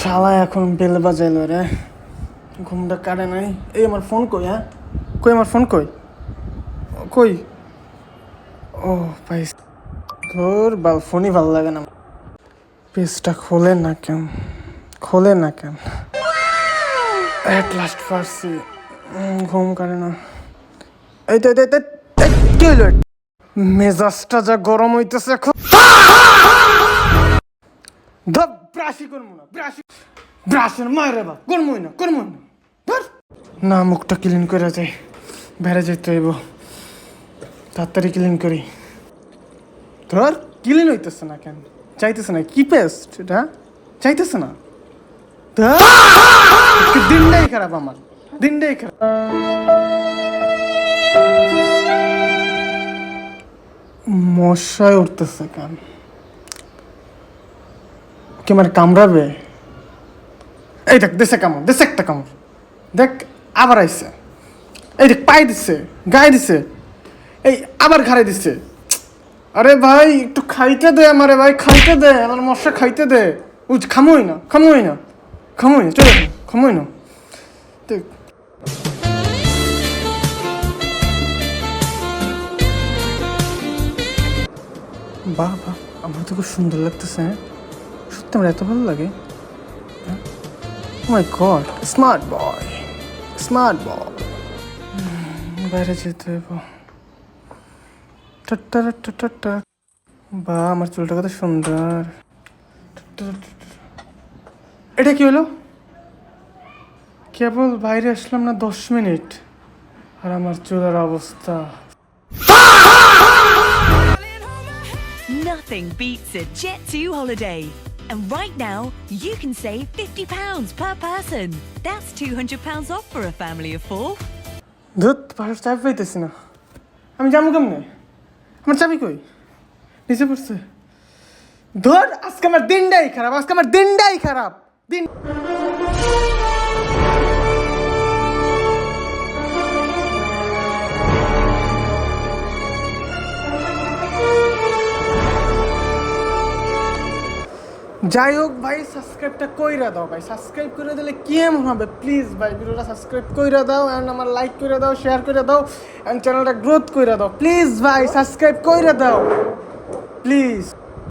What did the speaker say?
শালা এখন বেল বাজাইলো রে। ঘুমটা কাটে নাই। এই আমার ফোন কই হ্যাঁ? কই আমার ফোন কই? কই? ও পাইস। তোর বাল ফোনই ভালো লাগে না। পেজটা খোলে না কেন? খোলে না কেন? এট লাস্ট পারছি। ঘুম কাটে না। এই তো এই তো, মেজাজটা যা গরম হইতেছে এখন। ধপ ব্রাশই করব না ব্রাশ ব্রাশের মায়ের বা করমই না করমই না। ধর। না, মুখটা ক্লিন করে তাড়াতাড়ি ক্লিন করি। ধর ক্লিন হইতেছে না কেন? চাইতেছে না, কি পেস্ট এটা? না। ধর। দিনটাই খারাপ আমার। দিনটাই খারাপ। মশায় উঠতেছে কেন? কি আমার কামড়াবে? এই দেখ, দেশে কামড়, দেশে একটা কামড়। দেখ, আবার আইসে এই দেখ, পায়ে দিচ্ছে গায়ে দিছে। এই আবার ঘাড়ে দিচ্ছে আরে ভাই, একটু খাইতে দে আমারে ভাই, খাইতে দে, আমার মশা খাইতে দে। উজ, খামোই না খামোই না খামোই না, চলে খামোই না। দেখ। বাহ বাহ, আমার তো খুব সুন্দর লাগতেছে হ্যাঁ? সত্যি আমার এত ভালো লাগে? My god smart boy smart boy বাইরে যেতে টাট্টা বা, আমার চুলটা কত সুন্দর। এটা কি হলো? কেবল বাইরে আসলাম না দশ মিনিট। আর আমার চুলের অবস্থা। Nothing beats a Jet2 holiday. And right now, you can save £50 per person. That's £200 off for a family of four. ধুত পাহাড় চাবি পাইতেছি না। আমি যাব কেমনে? আমার চাবি কই? নিচে পড়ছে। ধর আজকে আমার দিনটাই খারাপ আজকে আমার দিনটাই খারাপ। দিন যাই হোক ভাই সাবস্ক্রাইবটা কইরা দাও ভাই। সাবস্ক্রাইব করে দিলে কি এমন হবে? প্লিজ ভাই, ভিডিওটা সাবস্ক্রাইব কইরা দাও অ্যান্ড আমার লাইক করে দাও শেয়ার করে দাও অ্যান্ড চ্যানেলটা গ্রোথ কইরা দাও। প্লিজ ভাই সাবস্ক্রাইব কইরা দাও। প্লিজ